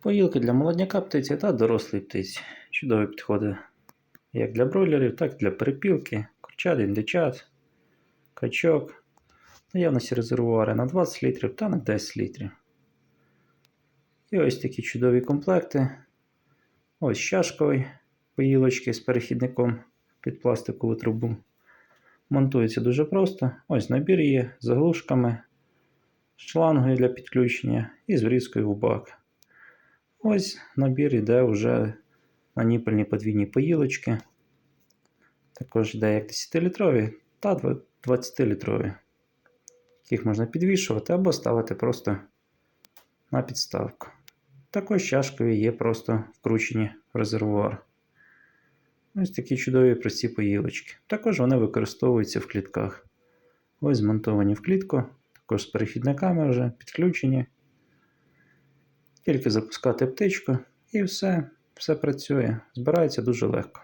Поїлки для молодняка птиці та дорослої птиці. Чудові підходи як для бройлерів, так і для перепілки, курчат, індичат, качок. Наявності резервуари на 20 літрів та на 10 літрів. І ось такі чудові комплекти. Ось чашковий поїлочки з перехідником під пластикову трубу. Монтується дуже просто. Ось набір є з заглушками, шлангою для підключення і з врізкою в бак. Ось набір йде вже на ніпельні подвійні поїлочки. Також йде як 10-літрові та 20-літрові, яких можна підвішувати або ставити просто на підставку. Також чашкові є просто вкручені в резервуар. Ось такі чудові прості поїлочки. Також вони використовуються в клітках. Ось змонтовані в клітку, також з перехідниками вже підключені. Тільки запускати птичку і все, все працює. Збирається дуже легко.